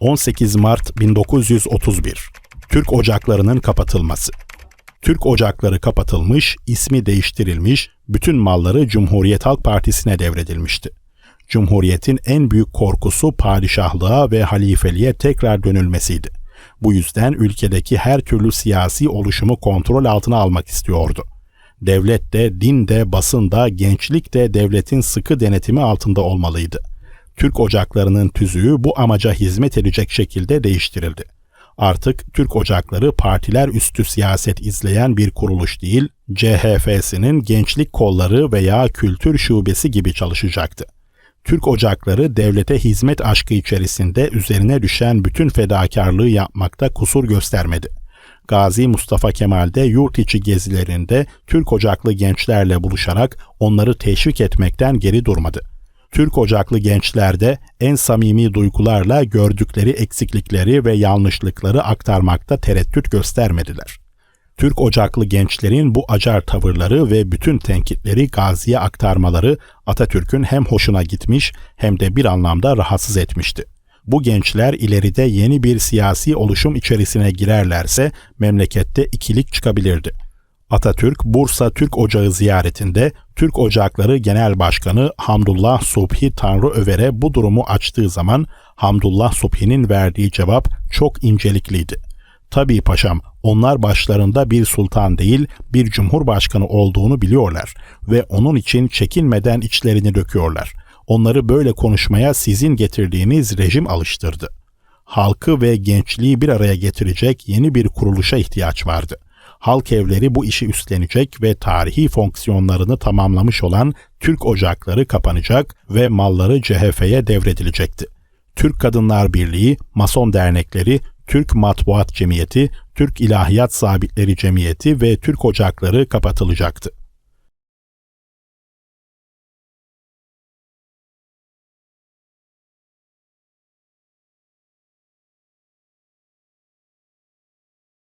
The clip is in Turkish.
18 Mart 1931 Türk ocaklarının kapatılması Türk ocakları kapatılmış, ismi değiştirilmiş, bütün malları Cumhuriyet Halk Partisi'ne devredilmişti. Cumhuriyetin en büyük korkusu padişahlığa ve halifeliğe tekrar dönülmesiydi. Bu yüzden ülkedeki her türlü siyasi oluşumu kontrol altına almak istiyordu. Devlet de, din de, basın da, gençlik de devletin sıkı denetimi altında olmalıydı. Türk ocaklarının tüzüğü bu amaca hizmet edecek şekilde değiştirildi. Artık Türk Ocakları partiler üstü siyaset izleyen bir kuruluş değil, CHF'sinin gençlik kolları veya kültür şubesi gibi çalışacaktı. Türk Ocakları devlete hizmet aşkı içerisinde üzerine düşen bütün fedakarlığı yapmakta kusur göstermedi. Gazi Mustafa Kemal de yurt içi gezilerinde Türk Ocaklı gençlerle buluşarak onları teşvik etmekten geri durmadı. Türk Ocaklı gençlerde en samimi duygularla gördükleri eksiklikleri ve yanlışlıkları aktarmakta tereddüt göstermediler. Türk Ocaklı gençlerin bu acar tavırları ve bütün tenkitleri Gazi'ye aktarmaları Atatürk'ün hem hoşuna gitmiş hem de bir anlamda rahatsız etmişti. Bu gençler ileride yeni bir siyasi oluşum içerisine girerlerse memlekette ikilik çıkabilirdi. Atatürk Bursa Türk Ocağı ziyaretinde Türk Ocakları Genel Başkanı Hamdullah Subhi Tanrıöver'e bu durumu açtığı zaman Hamdullah Subhi'nin verdiği cevap çok incelikliydi. Tabii paşam onlar başlarında bir sultan değil bir cumhurbaşkanı olduğunu biliyorlar ve onun için çekinmeden içlerini döküyorlar. Onları böyle konuşmaya sizin getirdiğiniz rejim alıştırdı. Halkı ve gençliği bir araya getirecek yeni bir kuruluşa ihtiyaç vardı. Halk evleri bu işi üstlenecek ve tarihi fonksiyonlarını tamamlamış olan Türk ocakları kapanacak ve malları CHF'ye devredilecekti. Türk Kadınlar Birliği, Mason dernekleri, Türk Matbuat Cemiyeti, Türk İlahiyat Sabitleri Cemiyeti ve Türk Ocakları kapatılacaktı.